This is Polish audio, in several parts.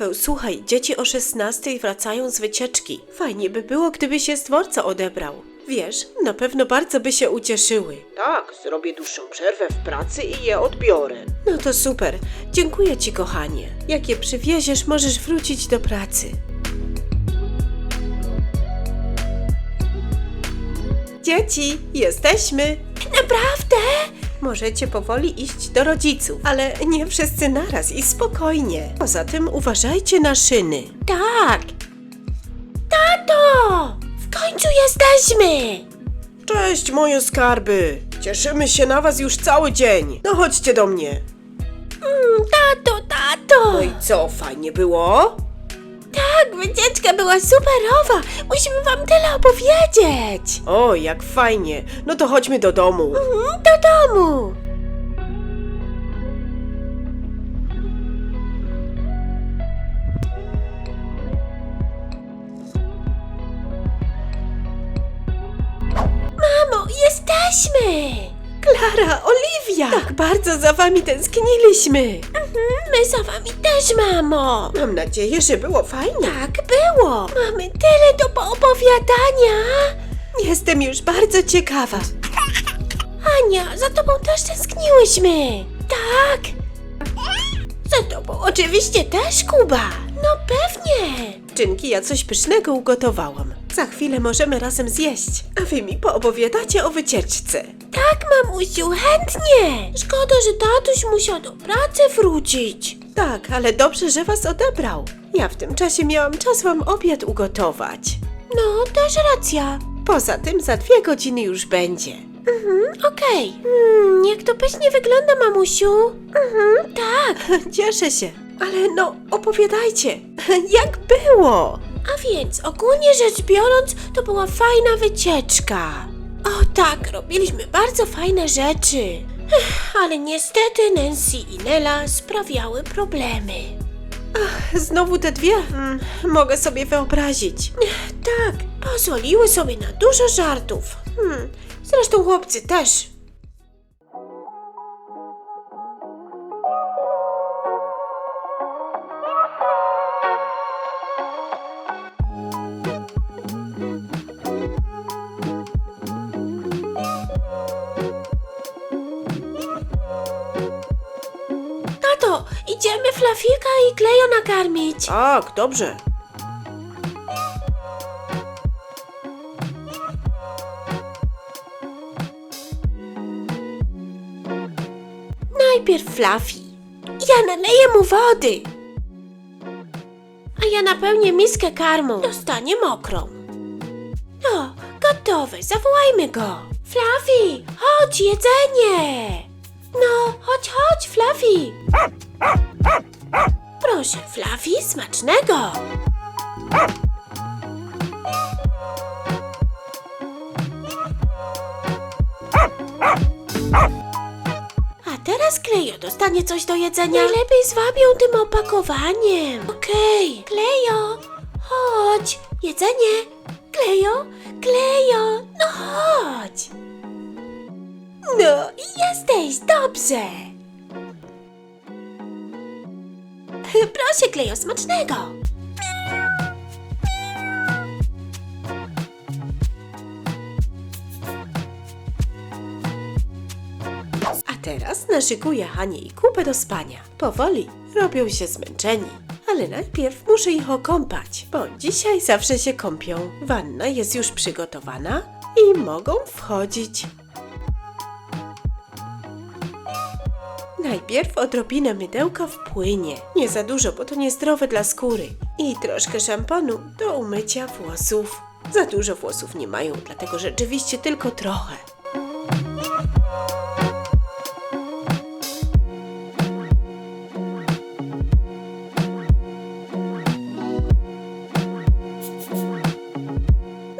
Paweł, słuchaj, dzieci o 16 wracają z wycieczki. Fajnie by było, gdyby się z dworca odebrał. Wiesz, na pewno bardzo by się ucieszyły. Tak, zrobię dłuższą przerwę w pracy i je odbiorę. No to super. Dziękuję ci, kochanie. Jak je przywieziesz, możesz wrócić do pracy. Dzieci, jesteśmy. Naprawdę? Możecie powoli iść do rodziców, ale nie wszyscy naraz i spokojnie. Poza tym uważajcie na szyny. Tak. Tato! W końcu jesteśmy! Cześć, moje skarby! Cieszymy się na was już cały dzień. No chodźcie do mnie. Tato, tato! No i co, fajnie było? Tak, wycieczka była superowa! Musimy wam tyle opowiedzieć! O, jak fajnie. No to chodźmy do domu. Mhm, Do domu! Mamo, jesteśmy! Klara, Oliwia! Tak bardzo za wami tęskniliśmy! my za wami też, mamo! Mam nadzieję, że było fajnie. Tak było! Mamy tyle do poopowiadania! Jestem już bardzo ciekawa. Ania, za tobą też tęskniłyśmy! Tak! Za tobą oczywiście też, Kuba! No pewnie! Czynki, ja coś pysznego ugotowałam. Za chwilę możemy razem zjeść, a wy mi poopowiadacie o wycieczce. Tak, mamusiu, chętnie! Szkoda, że tatuś musiał do pracy wrócić. Tak, ale dobrze, że was odebrał. Ja w tym czasie miałam czas wam obiad ugotować. No, też racja. Poza tym za dwie godziny już będzie. Mhm, okej. Hmm, jak to pysznie wygląda, mamusiu. Mhm, tak. Cieszę się. Ale no, opowiadajcie. Jak było? A więc, ogólnie rzecz biorąc, to była fajna wycieczka. O tak, robiliśmy bardzo fajne rzeczy. Ech, Ale niestety Nancy i Nella sprawiały problemy. Ach, znowu te dwie? Mm, mogę sobie wyobrazić. Tak, pozwoliły sobie na dużo żartów. Hmm, zresztą chłopcy też. Idziemy Flafika i Klejo nakarmić. Tak, dobrze. Najpierw Fluffy. Ja naleję mu wody. A ja napełnię miskę karmą. Dostanie mokrą. No, gotowe. Zawołajmy go. Fluffy, chodź, jedzenie. No, chodź, chodź, Fluffy. Proszę, Fluffy, smacznego. A teraz Klejo dostanie coś do jedzenia. Najlepiej zwabią tym opakowaniem. Okej. Klejo, chodź. Jedzenie. Klejo, Klejo, no chodź. No, i jesteś, dobrze. Proszę, Klejo, smacznego. A teraz naszykuję Hanie i Kubę do spania. Powoli, robią się zmęczeni. Ale najpierw muszę ich okąpać, bo dzisiaj zawsze się kąpią. Wanna jest już przygotowana i mogą wchodzić. Najpierw odrobinę mydełka w płynie. Nie za dużo, bo to niezdrowe dla skóry. I troszkę szamponu do umycia włosów. Za dużo włosów nie mają, dlatego rzeczywiście tylko trochę.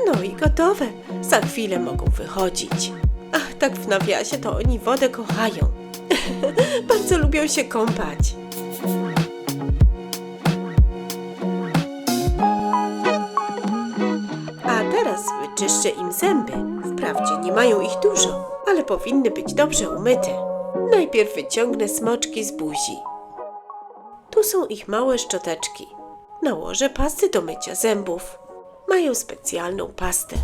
No i gotowe. Za chwilę mogą wychodzić. Ach, tak w nawiasie to oni wodę kochają. Bardzo lubią się kąpać. A teraz wyczyszczę im zęby. Wprawdzie nie mają ich dużo, ale powinny być dobrze umyte. Najpierw wyciągnę smoczki z buzi. Tu są ich małe szczoteczki. Nałożę pasty do mycia zębów. Mają specjalną pastę.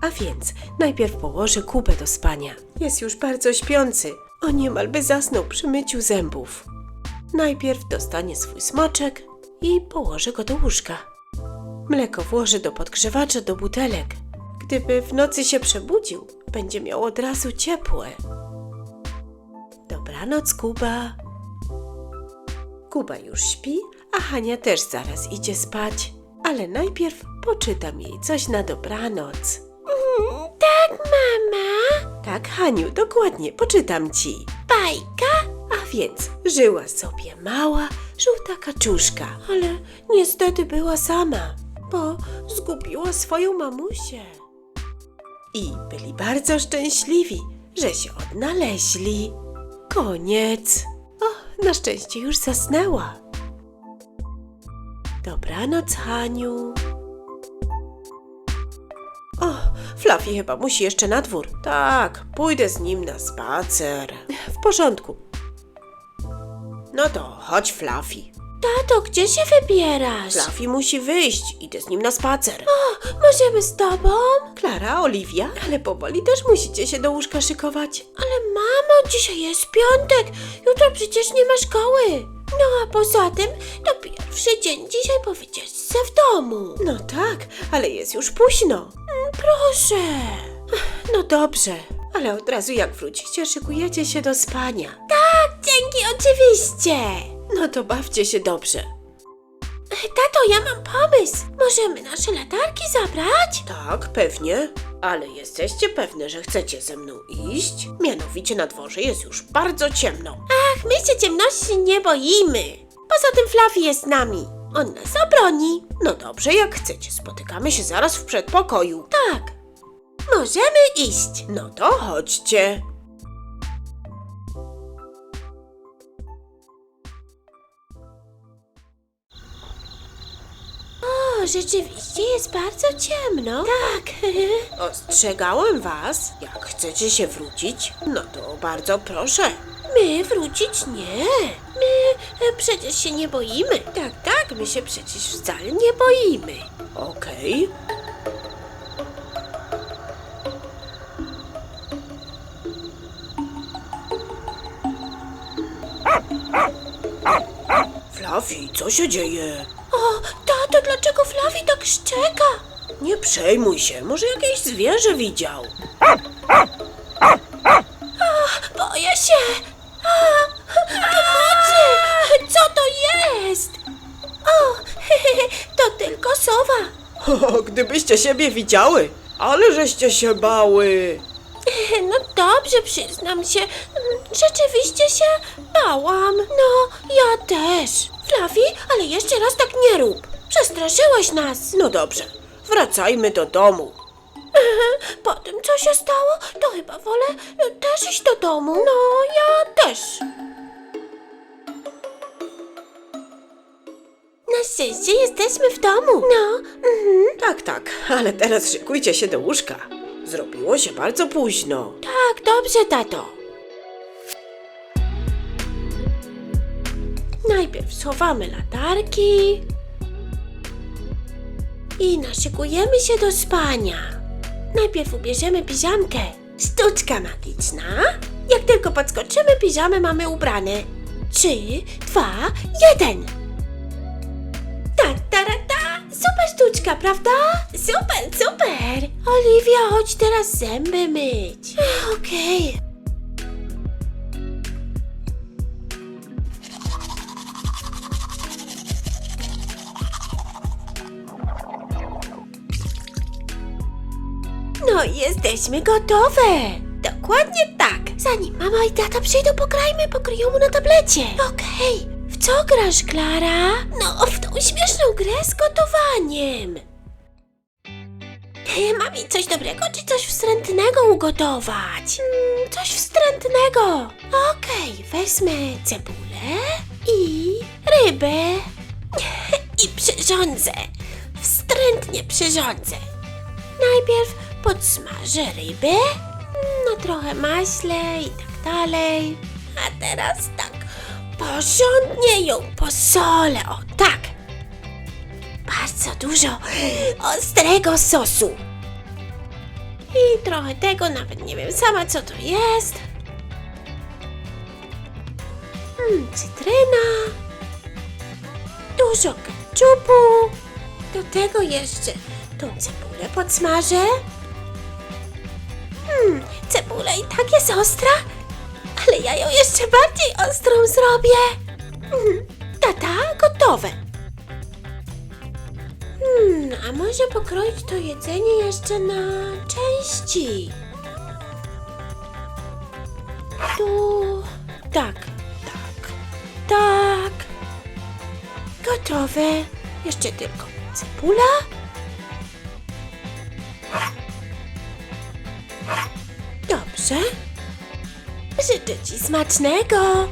A więc najpierw położę Kubę do spania. Jest już bardzo śpiący. On niemal by zasnął przy myciu zębów. Najpierw dostanie swój smoczek i położę go do łóżka. Mleko włożę do podgrzewacza do butelek. Gdyby w nocy się przebudził, będzie miał od razu ciepłe. Dobranoc, Kuba. Kuba już śpi, a Hania też zaraz idzie spać. Ale najpierw poczytam jej coś na dobranoc. Tak, mama. Tak, Haniu, dokładnie, poczytam ci. Bajka? A więc żyła sobie mała, żółta kaczuszka, ale niestety była sama, bo zgubiła swoją mamusię. I byli bardzo szczęśliwi, że się odnaleźli. Koniec. O, na szczęście już zasnęła. Dobranoc, Haniu. Fluffy chyba musi jeszcze na dwór. Tak, pójdę z nim na spacer. W porządku. No to chodź, Fluffy. Tato, gdzie się wybierasz? Fluffy musi wyjść. Idę z nim na spacer. O, możemy z tobą? Klara, Oliwia, ale powoli też musicie się do łóżka szykować. Ale mamo, dzisiaj jest piątek. Jutro przecież nie ma szkoły. No a poza tym, to pierwszy dzień dzisiaj powiedzieć se w domu. No tak, ale jest już późno. Proszę. No dobrze, ale od razu jak wrócicie, szykujecie się do spania. Tak, dzięki, oczywiście. No to bawcie się dobrze. Tato, ja mam pomysł. Możemy nasze latarki zabrać? Tak, pewnie. Ale jesteście pewne, że chcecie ze mną iść? Mianowicie na dworze jest już bardzo ciemno. Ach, my się ciemności nie boimy. Poza tym Fluffy jest z nami. On nas obroni. No dobrze, jak chcecie. Spotykamy się zaraz w przedpokoju. Tak. Możemy iść. No to chodźcie. Rzeczywiście jest bardzo ciemno. Tak. Ostrzegałem was. Jak chcecie się wrócić, no to bardzo proszę. My wrócić nie. My e, przecież się nie boimy. Tak, tak, my się przecież wcale nie boimy. Okej. Fluffy, co się dzieje? O, tato, dlaczego Fluffy tak szczeka? Nie przejmuj się, może jakieś zwierzę widział. boję się. A, pomocy! Co to jest? O, to tylko sowa. Gdybyście siebie widziały, ale żeście się bały. No dobrze, przyznam się. Rzeczywiście się bałam. No, ja też. Fluffy, ale jeszcze raz tak nie rób. Przestraszyłeś nas. No dobrze, wracajmy do domu. Po tym, co się stało, to chyba wolę e, też iść do domu. No, ja też. Na szczęście jesteśmy w domu. No, mhm. Tak, tak, ale teraz szykujcie się do łóżka. Zrobiło się bardzo późno. Tak, dobrze, tato. Najpierw schowamy latarki i naszykujemy się do spania. Najpierw ubierzemy piżamkę. Sztuczka magiczna. Jak tylko podskoczymy, piżamy mamy ubrane. Trzy, dwa, jeden. Sztuczka, prawda? Super, super. Oliwia, chodź teraz zęby myć. Ech, Okej. No, jesteśmy gotowe! Dokładnie tak! Zanim mama i tata przyjdą, pograjmy, pokryją mu na tablecie. Okej. Co grasz, Klara? No, w tą śmieszną grę z gotowaniem. E, Mami, coś dobrego czy coś wstrętnego ugotować? Mm, coś wstrętnego. Okej, wezmę cebulę i rybę. I przyrządzę. natrętnie przyrządzę. Najpierw podsmażę rybę na trochę maśle i tak dalej. A teraz tak, porządnie ją posolę, o tak. Bardzo dużo ostrego sosu. I trochę tego, nawet nie wiem sama co to jest. Mm, cytryna. Dużo keczupu. Do tego jeszcze tą cebulę podsmażę. Hmm, cebula i tak jest ostra, ale ja ją jeszcze bardziej ostrą zrobię. Tata, gotowe. Hmm, a może pokroić to jedzenie jeszcze na części? Tu, tak, tak, tak. Gotowe. Jeszcze tylko cebula. Dobrze. Życzę Ci smacznego.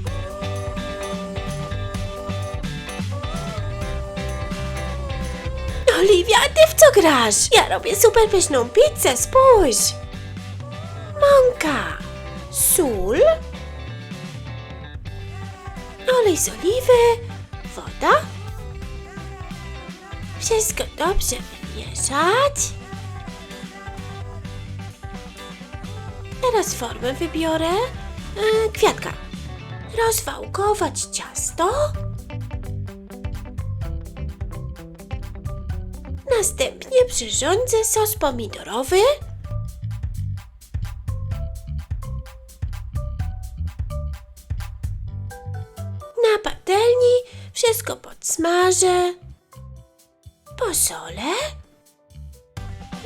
Oliwia, ty w co grasz? Ja robię super pyszną pizzę, spójrz. Mąka, sól, olej z oliwy, woda. Wszystko dobrze wymieszać. Teraz formę wybiorę. E, kwiatka. Rozwałkować ciasto. Następnie przyrządzę sos pomidorowy. Na patelni wszystko podsmażę. Posolę.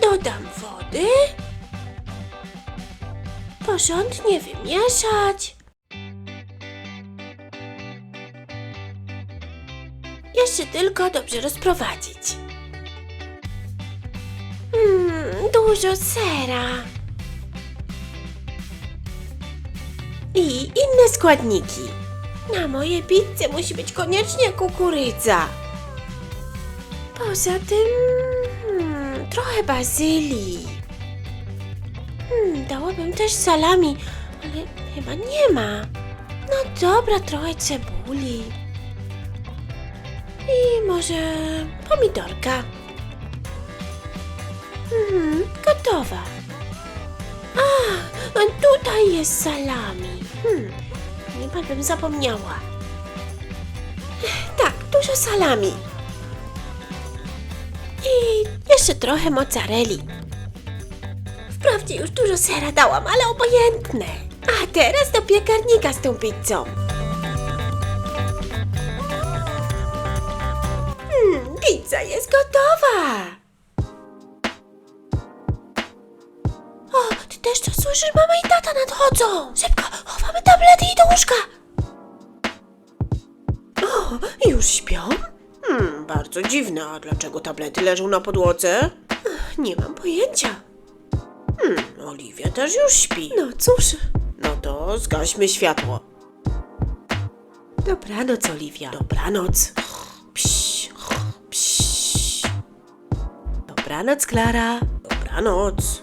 Dodam wody. Porządnie wymieszać. Jeszcze tylko dobrze rozprowadzić. Mmm, dużo sera. I inne składniki. Na moje pizze musi być koniecznie kukurydza. Poza tym hmm, trochę bazylii. Dałabym też salami, ale chyba nie ma. No dobra, trochę cebuli. I może pomidorka. Mhm, gotowa. A tutaj jest salami. Hmm, chyba bym zapomniała. Tak, dużo salami. I jeszcze trochę mozzarelli. Wprawdzie już dużo sera dałam, ale obojętne. A teraz do piekarnika z tą pizzą. Hmm, pizza jest gotowa. O, ty też to słyszysz? Mama i tata nadchodzą. Szybko, chowamy tablety i do łóżka. O, już śpią? Hmm, bardzo dziwne. A dlaczego tablety leżą na podłodze? Nie mam pojęcia. Hmm, Oliwia też już śpi. No cóż, No to zgaśmy światło. dobranoc, Oliwia. Dobranoc. Psz, psz. Dobranoc, Klara. Dobranoc.